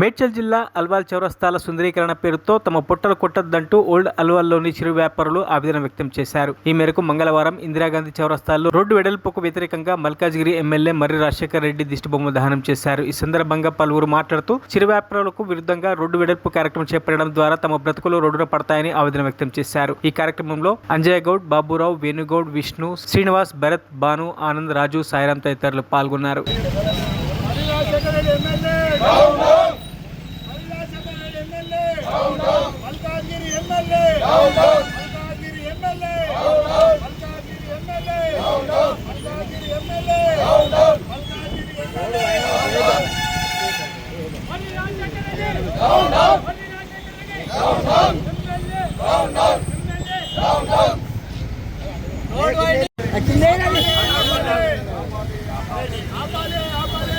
మేడ్చల్ జిల్లా అల్వాల్ చౌరస్తాల సుందరీకరణ పేరుతో తమ పుట్టలు కొట్టద్దంటూ ఓల్డ్ అల్వాల్లోని చిరు వ్యాపారులు ఆవేదన వ్యక్తం చేశారు. ఈ మేరకు మంగళవారం ఇందిరాగాంధీ చౌరస్తాల్లో రోడ్డు వెడల్పుకు వ్యతిరేకంగా మల్కాజ్గిరి ఎమ్మెల్యే మర్రి రాజశేఖర్ రెడ్డి దిష్టిబొమ్మ దహనం చేశారు. ఈ సందర్భంగా పలువురు మాట్లాడుతూ చిరు వ్యాపారులకు విరుద్ధంగా రోడ్డు వెడల్పు కార్యక్రమం చేపట్టడం ద్వారా తమ బ్రతుకులు రోడ్డున పడతాయని ఆవేదన వ్యక్తం చేశారు. ఈ కార్యక్రమంలో అంజయ్ గౌడ్ బాబురావు వేణుగౌడ్ విష్ణు శ్రీనివాస్ భరత్ భాను ఆనంద్ రాజు సాయిరాం తదితరులు పాల్గొన్నారు Rajasekhara Reddy MLA Rajasekhara Reddy MLA Malkajgiri Malkajgiri MLA Malkajgiri MLA Malkajgiri MLA Malkajgiri MLA Malli Rajasekhara Reddy down down Malli Rajasekhara Reddy down down MLA down down MLA down down road wide ఆపాలి ఆపాలి